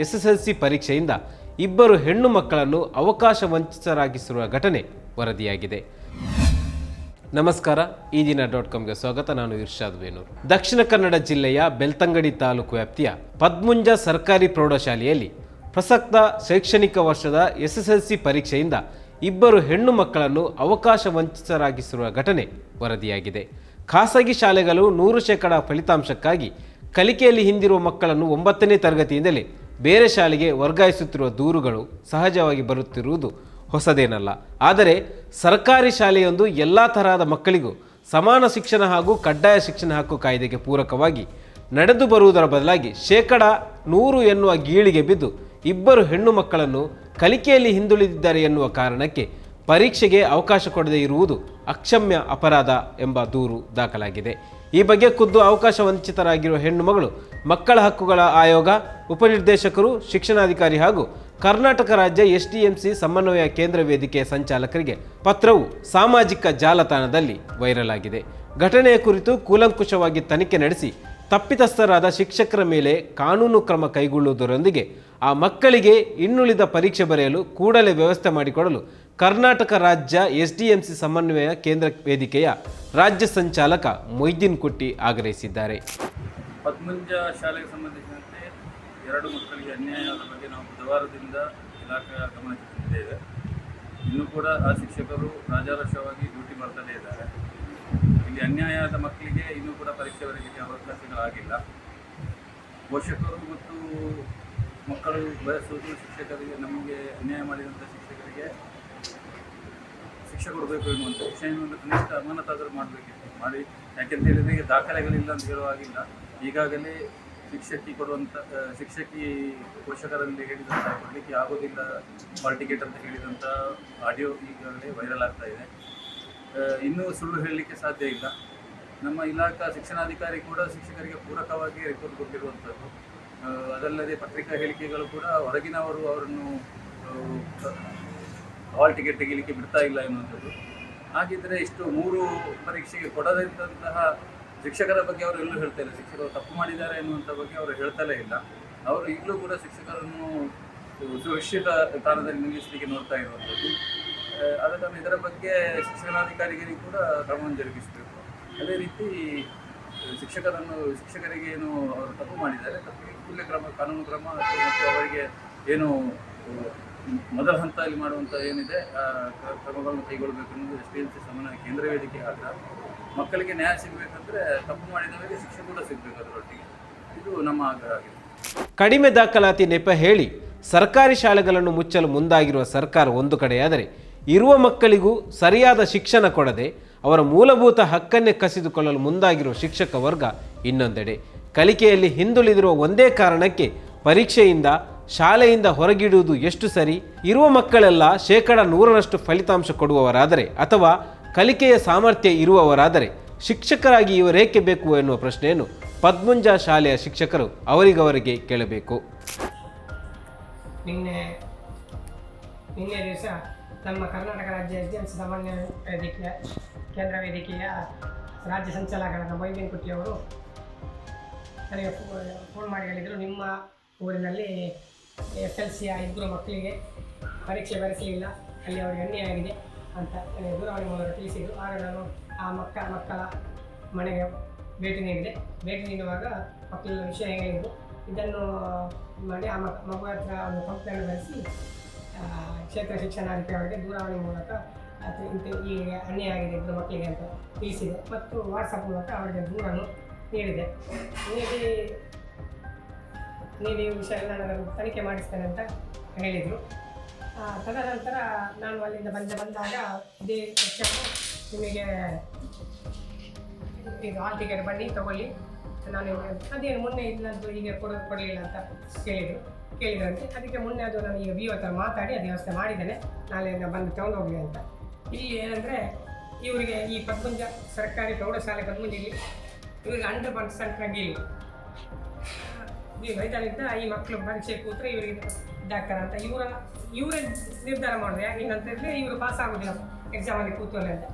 SSLC ಪರೀಕ್ಷೆಯಿಂದ ಇಬ್ಬರು ಹೆಣ್ಣು ಮಕ್ಕಳನ್ನು ಅವಕಾಶ ವಂಚಿತರಾಗಿಸಿರುವ ಘಟನೆ ವರದಿಯಾಗಿದೆ. ನಮಸ್ಕಾರ, ಈ ದಿನ ಡಾಟ್ ಕಾಮ್ಗೆ ಸ್ವಾಗತ. ನಾನು ಇರ್ಷಾದ್ ವೇನೂರ್ ದಕ್ಷಿಣ ಕನ್ನಡ ಜಿಲ್ಲೆಯ ಬೆಳ್ತಂಗಡಿ ತಾಲೂಕು ವ್ಯಾಪ್ತಿಯ ಪದ್ಮುಂಜ ಸರ್ಕಾರಿ ಪ್ರೌಢಶಾಲೆಯಲ್ಲಿ ಪ್ರಸಕ್ತ ಶೈಕ್ಷಣಿಕ ವರ್ಷದ ಎಸ್ಎಸ್ಎಲ್ಸಿ ಪರೀಕ್ಷೆಯಿಂದ ಇಬ್ಬರು ಹೆಣ್ಣು ಮಕ್ಕಳನ್ನು ಅವಕಾಶ ವಂಚಿತರಾಗಿಸಿರುವ ಘಟನೆ ವರದಿಯಾಗಿದೆ. ಖಾಸಗಿ ಶಾಲೆಗಳು ನೂರು ಶೇಕಡಾ ಫಲಿತಾಂಶಕ್ಕಾಗಿ ಕಲಿಕೆಯಲ್ಲಿ ಹಿಂದಿರುವ ಮಕ್ಕಳನ್ನು ಒಂಬತ್ತನೇ ತರಗತಿಯಿಂದಲೇ ಬೇರೆ ಶಾಲೆಗೆ ವರ್ಗಾಯಿಸುತ್ತಿರುವ ದೂರುಗಳು ಸಹಜವಾಗಿ ಬರುತ್ತಿರುವುದು ಹೊಸದೇನಲ್ಲ. ಆದರೆ ಸರ್ಕಾರಿ ಶಾಲೆಯೊಂದು ಎಲ್ಲ ತರಹದ ಮಕ್ಕಳಿಗೂ ಸಮಾನ ಶಿಕ್ಷಣ ಹಾಗೂ ಕಡ್ಡಾಯ ಶಿಕ್ಷಣ ಹಕ್ಕು ಕಾಯ್ದೆಗೆ ಪೂರಕವಾಗಿ ನಡೆದು ಬರುವುದರ ಬದಲಾಗಿ ಶೇಕಡ ನೂರು ಎನ್ನುವ ಗೀಳಿಗೆ ಬಿದ್ದು ಇಬ್ಬರು ಹೆಣ್ಣು ಮಕ್ಕಳನ್ನು ಕಲಿಕೆಯಲ್ಲಿ ಹಿಂದುಳಿದಿದ್ದಾರೆ ಎನ್ನುವ ಕಾರಣಕ್ಕೆ ಪರೀಕ್ಷೆಗೆ ಅವಕಾಶ ಕೊಡದೇ ಇರುವುದು ಅಕ್ಷಮ್ಯ ಅಪರಾಧ ಎಂಬ ದೂರು ದಾಖಲಾಗಿದೆ. ಈ ಬಗ್ಗೆ ಖುದ್ದು ಅವಕಾಶ ವಂಚಿತರಾಗಿರುವ ಹೆಣ್ಣು ಮಗಳು, ಮಕ್ಕಳ ಹಕ್ಕುಗಳ ಆಯೋಗ, ಉಪನಿರ್ದೇಶಕರು, ಶಿಕ್ಷಣಾಧಿಕಾರಿ ಹಾಗೂ ಕರ್ನಾಟಕ ರಾಜ್ಯ ಎಸ್ ಡಿಎಂಸಿ ಸಮನ್ವಯ ಕೇಂದ್ರ ವೇದಿಕೆಯ ಸಂಚಾಲಕರಿಗೆ ಪತ್ರವು ಸಾಮಾಜಿಕ ಜಾಲತಾಣದಲ್ಲಿ ವೈರಲ್ ಆಗಿದೆ. ಘಟನೆಯ ಕುರಿತು ಕೂಲಂಕುಷವಾಗಿ ತನಿಖೆ ನಡೆಸಿ ತಪ್ಪಿತಸ್ಥರಾದ ಶಿಕ್ಷಕರ ಮೇಲೆ ಕಾನೂನು ಕ್ರಮ ಕೈಗೊಳ್ಳುವುದರೊಂದಿಗೆ ಆ ಮಕ್ಕಳಿಗೆ ಇನ್ನುಳಿದ ಪರೀಕ್ಷೆ ಬರೆಯಲು ಕೂಡಲೇ ವ್ಯವಸ್ಥೆ ಮಾಡಿಕೊಡಲು ಕರ್ನಾಟಕ ರಾಜ್ಯ ಎಸ್ಡಿಎಂಸಿ ಸಮನ್ವಯ ಕೇಂದ್ರ ವೇದಿಕೆಯ ರಾಜ್ಯ ಸಂಚಾಲಕ ಮೊಯ್ದೀನ್ ಕುಟ್ಟಿ ಆಗ್ರಹಿಸಿದ್ದಾರೆ. ಪದ್ಮಂಜ ಶಾಲೆಗೆ ಸಂಬಂಧಿಸಿದಂತೆ ಎರಡು ಮಕ್ಕಳಿಗೆ ಅನ್ಯಾಯದ ಬಗ್ಗೆ ನಾವು ಬುಧವಾರದಿಂದ ಇಲಾಖೆಯ ಗಮನಕ್ಕೆ ಇನ್ನೂ ಕೂಡ ಆ ಶಿಕ್ಷಕರು ರಾಜಾರೋಷವಾಗಿ ಡ್ಯೂಟಿ ಮಾಡ್ತಲೇ ಇದ್ದಾರೆ. ಇಲ್ಲಿ ಅನ್ಯಾಯ ಆದ ಮಕ್ಕಳಿಗೆ ಇನ್ನೂ ಕೂಡ ಪರೀಕ್ಷೆ ಬರೆಯಲಿಕ್ಕೆ ಅವಕಾಶಗಳಾಗಿಲ್ಲ. ಪೋಷಕರು ಮತ್ತು ಮಕ್ಕಳು ಬಯಸುವುದು ಶಿಕ್ಷಕರಿಗೆ ನಮಗೆ ಅನ್ಯಾಯ ಮಾಡಿದಂಥ ಶಿಕ್ಷಕರಿಗೆ ಶಿಕ್ಷೆ ಕೊಡಬೇಕು ಎನ್ನುವಂಥ ಶಿಕ್ಷೆಯನ್ನು ಕನಿಷ್ಠ ಅಮಾನತಾದರೂ ಮಾಡಬೇಕಿತ್ತು. ಮಾಡಿ ಯಾಕೆಂತ ಹೇಳಿದ್ರೆ ದಾಖಲೆಗಳಿಲ್ಲ ಅಂತ ಹೇಳುವ ಹಾಗಿಲ್ಲ. ಈಗಾಗಲೇ ಶಿಕ್ಷಕಿ ಕೊಡುವಂಥ ಶಿಕ್ಷಕಿ ಪೋಷಕರಲ್ಲಿ ಹೇಳಿದಂಥ ಕೊಡಲಿಕ್ಕೆ ಆಗೋದಿಲ್ಲ ಹಾಲ್ ಅಂತ ಹೇಳಿದಂಥ ಆಡಿಯೋ ಈಗಾಗಲೇ ವೈರಲ್ ಆಗ್ತಾ ಇದೆ. ಇನ್ನೂ ಸುಳ್ಳು ಹೇಳಲಿಕ್ಕೆ ಸಾಧ್ಯ ಇಲ್ಲ. ನಮ್ಮ ಇಲಾಖಾ ಶಿಕ್ಷಣಾಧಿಕಾರಿ ಕೂಡ ಶಿಕ್ಷಕರಿಗೆ ಪೂರಕವಾಗಿ ರಿಪೋರ್ಟ್ ಕೊಟ್ಟಿರುವಂಥದ್ದು ಅದಲ್ಲದೆ ಪತ್ರಿಕಾ ಹೇಳಿಕೆಗಳು ಕೂಡ ಹೊರಗಿನವರು ಅವರನ್ನು ಹಾಲ್ ಟಿಕೆಟ್ ತೆಗಿಲಿಕ್ಕೆ ಬಿಡ್ತಾ ಇಲ್ಲ ಎನ್ನುವಂಥದ್ದು. ಹಾಗಿದ್ರೆ ಇಷ್ಟು ಮೂರು ಪರೀಕ್ಷೆಗೆ ಕೊಡದಿದ್ದಂತಹ ಶಿಕ್ಷಕರ ಬಗ್ಗೆ ಅವರು ಎಲ್ಲೂ ಹೇಳ್ತಾ ಇಲ್ಲ. ಶಿಕ್ಷಕರು ತಪ್ಪು ಮಾಡಿದ್ದಾರೆ ಎನ್ನುವಂಥ ಬಗ್ಗೆ ಅವರು ಹೇಳ್ತಲೇ ಇಲ್ಲ. ಅವರು ಈಗಲೂ ಕೂಡ ಶಿಕ್ಷಕರನ್ನು ಸುರಕ್ಷಿತ ಸ್ಥಾನದಲ್ಲಿ ನಿಲ್ಲಿಸಲಿಕ್ಕೆ ನೋಡ್ತಾ ಇರುವಂಥದ್ದು. ಆದ ಇದರ ಬಗ್ಗೆ ಶಿಕ್ಷಣಾಧಿಕಾರಿಗಳಿಗೆ ಕೂಡ ಕ್ರಮವನ್ನು ಜರುಗಿಸಬೇಕು. ಅದೇ ರೀತಿ ಶಿಕ್ಷಕರನ್ನು, ಶಿಕ್ಷಕರಿಗೆ ಏನು ಅವರು ತಪ್ಪು ಮಾಡಿದ್ದಾರೆ ತಪ್ಪಿಗೆ ಕೂಡಲೇ ಕ್ರಮ, ಕಾನೂನು ಕ್ರಮ ಮತ್ತು ಅವರಿಗೆ ಏನು, ಮೊದಲ ಹಂತದಲ್ಲಿ ಮಾಡುವಂಥ ಏನಿದೆ ಕ್ರಮಗಳನ್ನು ಕೈಗೊಳ್ಳಬೇಕು ಅನ್ನೋದು ಎಸ್ ಟಿ ಎಂ ಸಿ ಸಮನ್ವಯ ಕೇಂದ್ರ ವೇದಿಕೆ ಆಗ್ರಹ ಮಕ್ಕಳಿಗೆ ನ್ಯಾಯ ಸಿಗಬೇಕಂದ್ರೆ ತಪ್ಪು ಮಾಡಿದವರಿಗೆ ಶಿಕ್ಷೆ ಕೂಡ ಸಿಗಬೇಕು ಅದರೊಟ್ಟಿಗೆ. ಇದು ನಮ್ಮ ಆಗ್ರಹ ಆಗಿದೆ. ಕಡಿಮೆ ದಾಖಲಾತಿ ನೆಪ ಹೇಳಿ ಸರ್ಕಾರಿ ಶಾಲೆಗಳನ್ನು ಮುಚ್ಚಲು ಮುಂದಾಗಿರುವ ಸರ್ಕಾರ ಒಂದು ಕಡೆಯಾದರೆ ಇರುವ ಮಕ್ಕಳಿಗೂ ಸರಿಯಾದ ಶಿಕ್ಷಣ ಕೊಡದೆ ಅವರ ಮೂಲಭೂತ ಹಕ್ಕನ್ನೇ ಕಸಿದುಕೊಳ್ಳಲು ಮುಂದಾಗಿರುವ ಶಿಕ್ಷಕ ವರ್ಗ ಇನ್ನೊಂದೆಡೆ. ಕಲಿಕೆಯಲ್ಲಿ ಹಿಂದುಳಿದಿರುವ ಒಂದೇ ಕಾರಣಕ್ಕೆ ಪರೀಕ್ಷೆಯಿಂದ ಶಾಲೆಯಿಂದ ಹೊರಗಿಡುವುದು ಎಷ್ಟು ಸರಿ? ಇರುವ ಮಕ್ಕಳೆಲ್ಲ ಶೇಕಡ ನೂರರಷ್ಟು ಫಲಿತಾಂಶ ಕೊಡುವವರಾದರೆ ಅಥವಾ ಕಲಿಕೆಯ ಸಾಮರ್ಥ್ಯ ಇರುವವರಾದರೆ ಶಿಕ್ಷಕರಾಗಿ ಇವರೇಕೆ ಬೇಕು ಎನ್ನುವ ಪ್ರಶ್ನೆಯನ್ನು ಪದ್ಮುಂಜ ಶಾಲೆಯ ಶಿಕ್ಷಕರು ಅವರಿಗವರಿಗೆ ಕೇಳಬೇಕು. ನಿನ್ನೆ ನಿನ್ನೆ ದಿವಸ ನಮ್ಮ ಕರ್ನಾಟಕ ರಾಜ್ಯ ಸಿ ಸಾಮಾನ್ಯ ಕೇಂದ್ರ ವೇದಿಕೆಯ ರಾಜ್ಯ ಸಂಚಾಲಕರಾದ ಮೊಯ್ದೀನ್ ಕುಟ್ಟಿ ಅವರು ನನಗೆ ಫೋನ್ ಮಾಡಿ ಹೇಳಿದರು, ನಿಮ್ಮ ಊರಿನಲ್ಲಿ ಎಸ್ ಎಲ್ ಸಿಯ ಇಬ್ಬರು ಮಕ್ಕಳಿಗೆ ಪರೀಕ್ಷೆ ಬರೆಸಲಿಲ್ಲ, ಅಲ್ಲಿ ಅವರಿಗೆ ಅನ್ಯಾಯ ಆಗಿದೆ ಅಂತ ದೂರವಾಣಿ ಮೂಲಕ ತಿಳಿಸಿದರು. ಆಗ ನಾನು ಆ ಮಕ್ಕ, ಮಕ್ಕಳ ಮನೆಗೆ ಭೇಟಿ ನೀಡಿದೆ. ಭೇಟಿ ನೀಡುವಾಗ ಮಕ್ಕಳ ವಿಷಯ ಹೇಳಿದ್ದು ಇದನ್ನು ಮಾಡಿ ಆ ಮಗು ಹತ್ರ ಒಂದು ಕಂಪ್ಲೇಂಟ್ ಬರೆಸಿ ಕ್ಷೇತ್ರ ಶಿಕ್ಷಣಾಧಿಕಾರಿಗೆ ದೂರವಾಣಿ ಮೂಲಕ ಇಂಥ ಈ ಅನ್ಯಾಯ ಆಗಿದೆ ಇಬ್ಬರು ಮಕ್ಕಳಿಗೆ ಅಂತ ತಿಳಿಸಿದೆ. ಮತ್ತು ವಾಟ್ಸಪ್ ಮೂಲಕ ಅವರಿಗೆ ದೂರನ್ನು ನೀಡಿದೆ. ನೀಡಿ ನೀಡಿ ವಿಷಯ ನಾನು ತನಿಖೆ ಮಾಡಿಸ್ತೇನೆ ಅಂತ ಹೇಳಿದರು. ತದನಂತರ ನಾನು ಅಲ್ಲಿಂದ ಬಂದೆ, ಬಂದಾಗ ಇದೇ ಸೆಕ್ಷನ್ನು ನಿಮಗೆ ಇದು ಆಲ್ ಟಿಕೆಟ್ ಬನ್ನಿ, ತಗೊಳ್ಳಿ. ನಾನು ಅದೇನು ಮೊನ್ನೆ ಇಲ್ಲದ್ದು ಈಗ ಕೊಡ, ಕೊಡಲಿಲ್ಲ ಅಂತ ಕೇಳಿದರು. ಕೇಳಿದ್ರಂತೆ ಅದಕ್ಕೆ ಮೊನ್ನೆ ಅದು ನಾನು ಈಗ ಬಿ ಹತ್ರ ಮಾತಾಡಿ ಅದು ವ್ಯವಸ್ಥೆ ಮಾಡಿದ್ದೇನೆ. ನಾಳೆ ಬಂದು ತಗೊಂಡು ಅಂತ. ಇಲ್ಲಿ ಏನಂದರೆ ಇವರಿಗೆ ಈ ಪದ್ಮಂಜ ಸರ್ಕಾರಿ ಪ್ರೌಢಶಾಲೆ ಪದ್ಮಂಜಲ್ಲಿ ಇವರಿಗೆ ಹಂಡ್ರೆಡ್ ಪರ್ಸೆಂಟ್ ಇಲ್ಲ. ಈ ರೈತರಿಂದ ಈ ಮಕ್ಕಳು ಪರೀಕ್ಷೆ ಕೂತ್ರೆ ಇವರಿಗೆ ಡಾಕ್ಟರ್ ಅಂತ. ಇವರ ಇವರೇ ನಿರ್ಧಾರ ಮಾಡಿದ್ರೆ ಏನಂತ ಹೇಳಿದ್ರೆ ಇವರು ಪಾಸ್ ಆಗೋದಿಲ್ಲ. ಎಕ್ಸಾಮಲ್ಲಿ ಕೂತ್ಕೊಳ್ಳಿ ಅಂತ.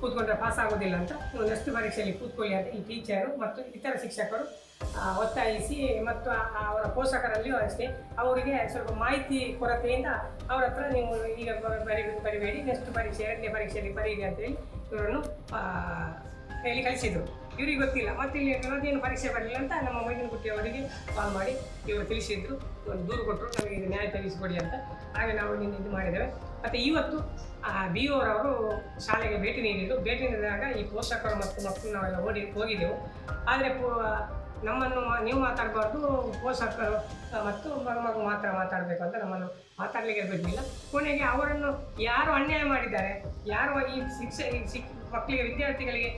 ಕೂತ್ಕೊಂಡ್ರೆ ಪಾಸ್ ಆಗೋದಿಲ್ಲ ಅಂತ. ಇವರು ನೆಕ್ಸ್ಟ್ ಪರೀಕ್ಷೆಯಲ್ಲಿ ಕೂತ್ಕೊಳ್ಳಿ ಅಂತ ಈ ಟೀಚರು ಮತ್ತು ಇತರ ಶಿಕ್ಷಕರು ಒತ್ತಾಯಿಸಿ ಮತ್ತು ಅವರ ಪೋಷಕರಲ್ಲಿಯೂ ಅಷ್ಟೇ ಅವರಿಗೆ ಸ್ವಲ್ಪ ಮಾಹಿತಿ ಕೊರತೆಯಿಂದ ಅವರ ಹತ್ರ ನೀವು ಈಗ ಬರಿ, ಬರಿಬೇಡಿ ನೆಕ್ಸ್ಟ್ ಪರೀಕ್ಷೆ, ಎರಡನೇ ಪರೀಕ್ಷೆಯಲ್ಲಿ ಬರೀರಿ ಅಂತೇಳಿ ಇವರನ್ನು ಹೇಳಿ ಕಳಿಸಿದರು. ಇವ್ರಿಗೆ ಗೊತ್ತಿಲ್ಲ. ಮತ್ತೆ ಇಲ್ಲಿ ಇವತ್ತೇನು ಪರೀಕ್ಷೆ ಬರಲಿಲ್ಲ ಅಂತ ನಮ್ಮ ಮೈದನಗುಟ್ಟಿ ಅವರಿಗೆ ಕಾಲ್ ಮಾಡಿ ಇವರು ತಿಳಿಸಿದ್ರು. ಒಂದು ದೂರು ಕೊಟ್ಟರು. ನಮಗೆ ನ್ಯಾಯ ತಿಳಿಸಿಕೊಡಿ ಅಂತ. ಹಾಗೆ ನಾವು ನಿನ್ನೆ ಇದು ಮಾಡಿದ್ದೇವೆ. ಮತ್ತು ಇವತ್ತು, ಆ ಬಿ ಅವರು ಶಾಲೆಗೆ ಭೇಟಿ ನೀಡಿದ್ದು. ಭೇಟಿ ನೀಡಿದಾಗ ಈ ಪೋಷಕರು ಮತ್ತು ಮಕ್ಕಳು ನಾವೆಲ್ಲ ಓಡಿ, ಹೋಗಿದ್ದೆವು. ಆದರೆ ನಮ್ಮನ್ನು ನೀವು ಮಾತಾಡಬಾರ್ದು, ಪೋಷಕರು ಮತ್ತು ಮಗ ಮಾತ್ರ ಮಾತಾಡಬೇಕು ಅಂತ ನಮ್ಮನ್ನು ಮಾತಾಡಲಿಕ್ಕೆ ಬಿಡಲಿಲ್ಲ. ಕೊನೆಗೆ ಅವರನ್ನು ಯಾರು ಅನ್ಯಾಯ ಮಾಡಿದ್ದಾರೆ, ಯಾರು ಈ ಶಿಕ್ಷೆ ಶಿಕ್, ಮಕ್ಕಳಿಗೆ, ವಿದ್ಯಾರ್ಥಿಗಳಿಗೆ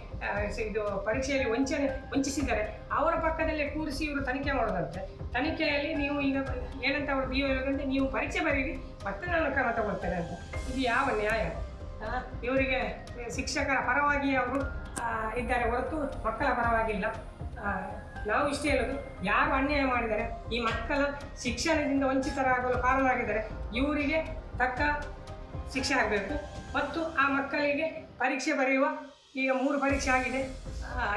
ಇದು ಪರೀಕ್ಷೆಯಲ್ಲಿ ವಂಚನೆ, ವಂಚಿಸಿದ್ದಾರೆ, ಅವರ ಪಕ್ಕದಲ್ಲೇ ಕೂರಿಸಿ ಇವರು ತನಿಖೆ ಮಾಡೋದಂತೆ. ತನಿಖೆಯಲ್ಲಿ ನೀವು ಈಗ ಏನಂತ ಅವರು ಬಿ ಹೇಳೋದಂತೆ ನೀವು ಪರೀಕ್ಷೆ ಬರೀರಿ ಮತ್ತೆ ನಾನು ಕ್ರಮ ತಗೊಳ್ತೇನೆ ಅಂತ. ಇದು ಯಾವ ನ್ಯಾಯ? ಇವರಿಗೆ ಶಿಕ್ಷಕರ ಪರವಾಗಿ ಅವರು ಇದ್ದಾರೆ ಹೊರತು ಮಕ್ಕಳ ಪರವಾಗಿಲ್ಲ. ನಾವು ಇಷ್ಟೇ ಹೇಳೋದು, ಯಾರು ಅನ್ಯಾಯ ಮಾಡಿದ್ದಾರೆ, ಈ ಮಕ್ಕಳ ಶಿಕ್ಷಣದಿಂದ ವಂಚಿತರಾಗಲು ಕಾರಣರಾಗಿದ್ದಾರೆ, ಇವರಿಗೆ ತಕ್ಕ ಶಿಕ್ಷೆ ಆಗಬೇಕು. ಮತ್ತು ಆ ಮಕ್ಕಳಿಗೆ ಪರೀಕ್ಷೆ ಬರೆಯುವ, ಈಗ ಮೂರು ಪರೀಕ್ಷೆ ಆಗಿದೆ.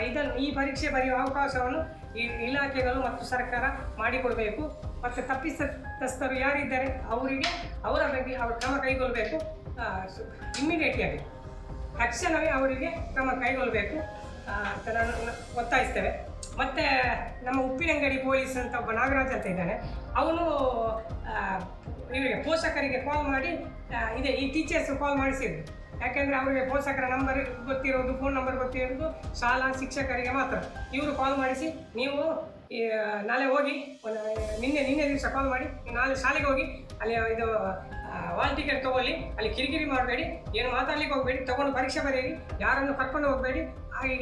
ಇದನ್ನು ಈ ಪರೀಕ್ಷೆ ಬರೆಯುವ ಅವಕಾಶವನ್ನು ಈ ಇಲಾಖೆಗಳು ಮತ್ತು ಸರ್ಕಾರ ಮಾಡಿಕೊಡಬೇಕು. ಮತ್ತು ತಪ್ಪಿತಸ್ಥರು ಯಾರಿದ್ದಾರೆ, ಅವರಿಗೆ ಅವರ ಬಗ್ಗೆ ಅವರು ಕ್ರಮ ಕೈಗೊಳ್ಳಬೇಕು ಇಮ್ಮಿಡಿಯೇಟಿಯಾಗಿ ತಕ್ಷಣವೇ ಅವರಿಗೆ ಕ್ರಮ ಕೈಗೊಳ್ಳಬೇಕು ಅಂತ ನಾನು ಒತ್ತಾಯಿಸ್ತೇವೆ. ಮತ್ತು ನಮ್ಮ ಉಪ್ಪಿನಂಗಡಿ ಪೊಲೀಸ್ ಅಂತ ಒಬ್ಬ ನಾಗರಾಜ್ ಅಂತ ಇದ್ದಾನೆ. ಅವನು ಇವರಿಗೆ ಪೋಷಕರಿಗೆ ಕಾಲ್ ಮಾಡಿ ಇದೆ, ಈ ಟೀಚರ್ಸ್ ಕಾಲ್ ಮಾಡಿಸಿದ್ರು. ಯಾಕೆಂದರೆ ಅವರಿಗೆ ಪೋಷಕರ ನಂಬರ್ ಗೊತ್ತಿರೋದು ಫೋನ್ ನಂಬರ್ ಗೊತ್ತಿರೋದು, ಶಾಲಾ ಶಿಕ್ಷಕರಿಗೆ ಮಾತ್ರ. ಇವರು ಕಾಲ್ ಮಾಡಿಸಿ, ನೀವು ನಾಳೆ ಹೋಗಿ ನಿನ್ನೆ ನಿನ್ನೆ ದಿವಸ ಕಾಲ್ ಮಾಡಿ, ನಾಳೆ ಶಾಲೆಗೆ ಹೋಗಿ, ಅಲ್ಲಿ ಇದು ವಾಲ್ ಟಿಕೆಟ್ ತೊಗೊಳ್ಳಿ, ಅಲ್ಲಿ ಕಿರಿಕಿರಿ ಮಾಡಬೇಡಿ, ಏನು ಮಾತಾಡ್ಲಿಕ್ಕೆ ಹೋಗಬೇಡಿ, ತೊಗೊಂಡು ಪರೀಕ್ಷೆ ಬರೆಯಿರಿ, ಯಾರನ್ನು ಕರ್ಕೊಂಡು ಹೋಗಬೇಡಿ ಹಾಗೆ,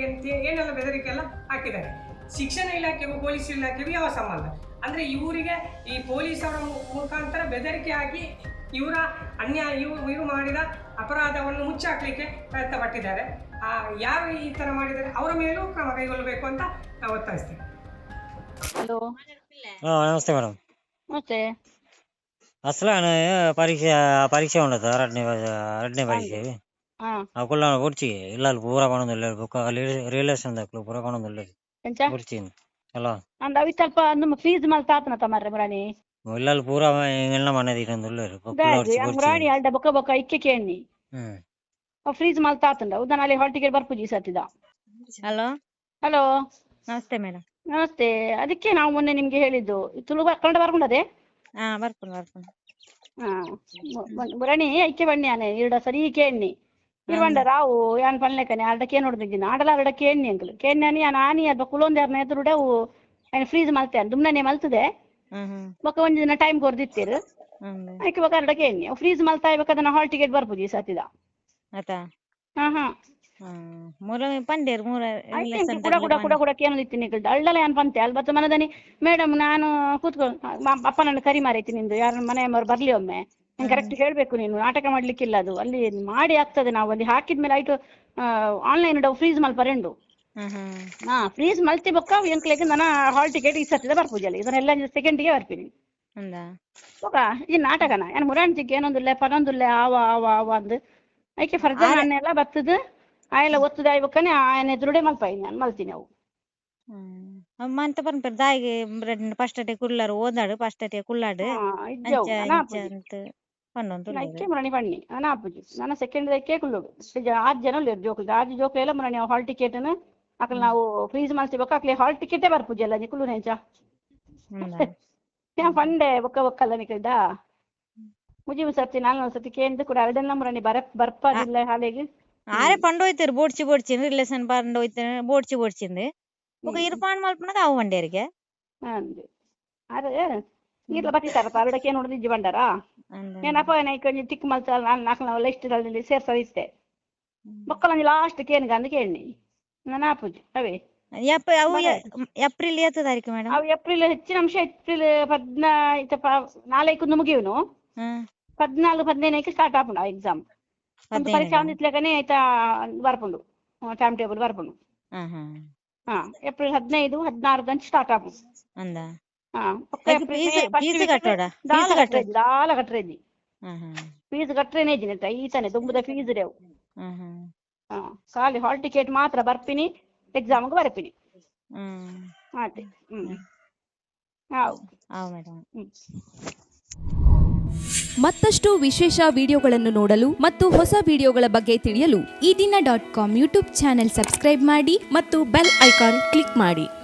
ಏನೆಲ್ಲ ಬೆದರಿಕೆ ಎಲ್ಲ ಹಾಕಿದ್ದಾರೆ. ಶಿಕ್ಷಣ ಇಲಾಖೆಗೂ ಪೊಲೀಸ್ ಇಲಾಖೆಗೂ ಯಾವ ಸಂಬಂಧ? ಅಂದರೆ ಇವರಿಗೆ ಈ ಪೊಲೀಸರ ಮುಖಾಂತರ ಬೆದರಿಕೆ ಹಾಕಿ ಇವರ ಅನ್ಯಾಯ ಇವರು ಇವರು ಮಾಡಿದ ಅಪರಾಧವನ್ನು ಮುಚ್ಚಾಕ್ಲಿಕ್ಕೆ ಪ್ರಯತ್ನ ಪಟ್ಟಿದ್ದಾರೆ. ಯಾರು ಈ ಥರ ಮಾಡಿದರೆ ಅವರ ಮೇಲೂ ಕ್ರಮ ಕೈಗೊಳ್ಳಬೇಕು ಅಂತ ನಾವು ಒತ್ತಾಯಿಸ್ತೇವೆ. ಹಲೋ. ಹಾ ನಮಸ್ತೆ ಮೇಡಮ್. ಪರೀಕ್ಷೆ ಪರೀಕ್ಷೆ ಉಂಟು ಸರ್ ಎರಡನೇ ಪರೀಕ್ಷೆ. ಹಾ. ಕುಲ್ಲ ಇಲ್ಲ ಅಲ್ಲಿ ಪೂರ ಕಾಣೋದಿಲ್ಲ ಬುಕ್ಕ ರಿಲೇಷನ್ ದಾಖಲು ಪೂರ ಕಾಣೋದಿಲ್ಲ. ಎಂಚ ಬರ್ತೀನಿ. ನಮ್ಮ ಮಾಲ್ ತಾತನ ತಮಾರ್ರೆ ಮುರಾಣಿ. ಇಲ್ಲಲ್ಲಿ ಪೂರ ಎಲ್ಲ ಮನೆದಿ ನಂದುಲ್ಲರು ಮುರಾಣಿ ಅಲ್ಡ ಬಕ ಬೊಕ್ಕ ಇಕ್ಕೆ ಕೇಳಿ ಫ್ರೀಜ್ ಮಾಲ್ ತಾತಂದ. ಉದನ ಅಲ್ಲಿ ಹೊರಟಿಗೆ ಬರ್ಪುಜಿ ಸತ್ತಿದ ಹಲೋ ಹಲೋ. ನಮಸ್ತೆ ಮೇಡಮ್. ನಮಸ್ತೆ. ಅದಕ್ಕೆ ನಾವು ಮೊನ್ನೆ ನಿಮ್ಗೆ ಹೇಳಿದ್ದು ತುಳು ಹಾ ಬರ್ಕೊಂಡು ಬರ್ಕೊಂಡು. ಹಾ. ಮುರಾಣಿ ಐಕ್ಕೆ ಬಣ್ಣಿ ಆನೆ. ಸರಿ ಇರುವಂಡ ರಾವು ಯಾನ್ ಪಲ್ಲೆಕನೆ ಆರ್ಡ ಕೇನೋಡ್ದ ದಿನ ಆಡಲ ಆರ್ಡ ಕೇಣ್ಣಿ ಅಂಕಲ್? ಕೇಣ್ಣಾನಿ ಯಾನ್ ಆನಿ ಅದ ಕುಲೊಂದೆರ್ನ ಎದುರುಡೆ ಅವು ಆಯ್ನ ಫ್ರೀಜ್ ಮಲ್ತೆ ದುಮ್ನನೆ ಮಲ್ತದೆ. ಬೊಕ ಒಂಜಿ ದಿನ ಟೈಮ್ ಕೊರ್ದಿತ್ತೆರ್. ಐಕ್ ಬೊಕ ಆರ್ಡ ಕೇಣ್ಣಿ ಫ್ರೀಜ್ ಮಲ್ತಾ ಬೇಕಾದ ಹಾಲ್ ಟಿಕೆಟ್ ಬರ್ಪುಜಿ ಸತಿದ ಆತ ಹಾ ಹಾ. ಮೂಲ ಪಂದೇರ್ ಮೂಲ ಕುಡ ಕುಡ ಕುಡ ಕುಡ ಕೇನೋದಿತ್ತೀನಿ ನಿಕಲ್ದ ಯಾನ್ ಪಂತೆ? ಅಲ್ ಬತ್ತ ಮನದನಿ ಮೇಡಂ ನಾನು ಕೂತ್ಕೊ ಅಪ್ಪ ನನ್ನ ಕರಿ ಮಾರೈತಿ ನಿಂದು. ಯಾರ ಮನೆ ಬರ್ಲಿ ಒಮ್ಮೆ. ಕರೆಕ್ಟ್ ಹೇಳ್ಬೇಕು ನೀನು. ನಾಟಕ ಮಾಡ್ಲಿಕ್ಕಿಲ್ಲ ಅದು. ಅಲ್ಲಿ ಮಾಡಿ ಆಗ್ತದೆ ನಾವು. ಅಲ್ಲಿ ಹಾಕಿದ್ಮೇಲೆ ಆಯ್ತು ಆನ್ಲೈನ್ ಡವ್ ಫ್ರೀಜ್ ಮಲ್ಪರೆಂಡು ಹಾ ಫ್ರೀಸ್ ಮಲ್ತಿ ಬೊಕ್ಕ ಎಂಕ್ಲೆಗೆ ನನ್ನ ಹಾಲ್ ಟಿಕೆಟ್ ಈ ಸತಿದ ಬರ್ಪೂಜಲ್ಲಿ ಇದನ್ನೆಲ್ಲ ಸೆಕೆಂಡಿಗೆ ಬರ್ತೀನಿ. ಬೊಕ್ಕ ಹೋಗ ಈ ನಾಟಕನ. ಏನ್ ಮುರಾಣ್ಜಿಗೆ ಏನೊಂದುಲ್ಲೆ ಪನೊಂದುಲ್ಲೆ ಆವ ಆವ ಆವ ಅಂದು. ಐಕೆ ಫರ್ಜ ಹಣ್ಣೆಲ್ಲ ಬತ್ತದು ಆಯೆಲ್ಲ ಒತ್ತದ ಆಯ್ಬಕ್ಕನೆ ಆಯನ ಎದುರುಡೆ ಮಲ್ಪಾಯಿ ನಾನು ಮಲ್ತೀನಿ ಅವು. ಮಂತ ಪನ್ಪರ್ ದಾಯಿಗೆ ಫಸ್ಟ್ ಅಟೆ ಕುಳ್ಳಾರು ಓದಾಡು ಫಸ್ಟ್ ಅಟೆ ಕುಳ್ಳಾಡು. ಅಂಚ ಅಂತ. పన్నొందు ಐಕೆ ಮರಣಿ ಬಣ್ಣಿ ನಾನು ಆಪುಜಿ ನಾನು ಸೆಕೆಂಡ್ ಐಕೆ ಕುಲ್ಲುಡು ಆರು ಜನ ಉಳ್ಳೇರು ಜೋಕುಲ್ದು ಜೋಕ್ ಜೋಕ್ಲೆಲ್ಲ ಮರಣಿ ಹಾಲ್ ಟಿಕೆಟ್ ಅಕ್ಲ ನಾವು ಫ್ರೀಜ್ ಮಲ್ಸಿಬೇಕು ಅಕ್ಲೆ ಹಾಲ್ ಟಿಕೆಟೇ ಬರ್ಪುಜಿ ಅಲ್ಲ ನೀ ನೆಂಚ ಯಾ ಪಂಡೆ ಬೊಕ್ಕ ಬೊಕ್ಕಲ್ಲ ಮುಜಿ ಸರ್ತಿ ನಾನು ಸರ್ತಿ ಕೇಂದ್ರ ಕೂಡ. ಅರಡೆಲ್ಲ ಮರಣಿ ಬರ ಬರ್ಪಾದಿಲ್ಲ ಹಾಲೆಗೆ. ಆರೆ ಪಂಡೋಯ್ತಿರು ಬೋಡ್ಚಿ ಬೋಡ್ಚಿನ್ ರಿಲೇಷನ್ ಪಂಡೋಯ್ತಿನ ಬೋಡ್ಚಿ ಬೋಡ್ಚಿಂದು ఒక ఇరుపాన్ మల్పునగా అవ్వండి ఎరిగే అంది ಆರೆ ಇರ್ಲ ಬತ್ತಿತಾರಪ್ಪ ಅರಡಕ್ಕೆ ನೋಡಿದ ಇಜ್ಜಿ ಬಂಡಾರಾ? ಏನಪ್ಪ ನೈ ಕೊಂಚ ತಿಕ್ಕ ಮಲ್ಸ ನಾನು ನಾಲ್ಕು ನಾವು ಲಿಸ್ಟ್ದಲ್ಲಿ ಸೇರ್ಸದಿಸ್ತೆ ಬೊಕ್ಕಲ ಲಾಸ್ಟ್ ಕೇನ್ಗ ಅಂದ್ ಕೇಳಿ ನಾನು ಆಪುಜಿ ಅವೇ ಅವು ಏಪ್ರಿಲ್ ಏತ ತಾರೀಕು ಮೇಡಮ್? ಅವು ಏಪ್ರಿಲ್ ಹೆಚ್ಚಿನ ಅಂಶ ಏಪ್ರಿಲ್ ಪದ್ನಾ ಇತ ನಾಲ್ಕು ಮುಗಿಯುನು. ಆಪುಂಡು ಆ ಎಕ್ಸಾಮ್ ಒಂದು ಪರೀಕ್ಷೆ ಒಂದಿತ್ಲೆಗನೆ ಆಯ್ತಾ ಬರ್ಪುಂಡು ಟೈಮ್ ಟೇಬಲ್ ಬರ್ಪುಂಡು ಹ್ಮ್ ಸ್ಟಾರ್ಟ್ ಹಾ. ದಾಲ ಹ್ಮ್ ಫೀಸ್ ಕಟ್ರೇನೆ ಇದ್ದೀನಿ ಈತನೆ ದುಂಬುದ ಫೀಸ್ ರೇವು. ಹ್ಮ್ ಹ್ಮ್. ಹಾ ಖಾಲಿ ಹಾಲ್ ಟಿಕೆಟ್ ಮಾತ್ರ ಬರ್ಪಿನಿ ಎಕ್ಸಾಮ್ಗೆ ಬರ್ಪಿನಿ ಹ್ಮ್. ಅದೇ ಹ್ಮ್. ಮತ್ತಷ್ಟು ವಿಶೇಷ ವಿಡಿಯೋಗಳನ್ನು ನೋಡಲು ಮತ್ತು ಹೊಸ ವಿಡಿಯೋಗಳ ಬಗ್ಗೆ ತಿಳಿಯಲು ಈ ದಿನ dot com YouTube channel subscribe ಮಾಡಿ ಮತ್ತು ಬೆಲ್ ಐಕಾನ್ ಕ್ಲಿಕ್ ಮಾಡಿ.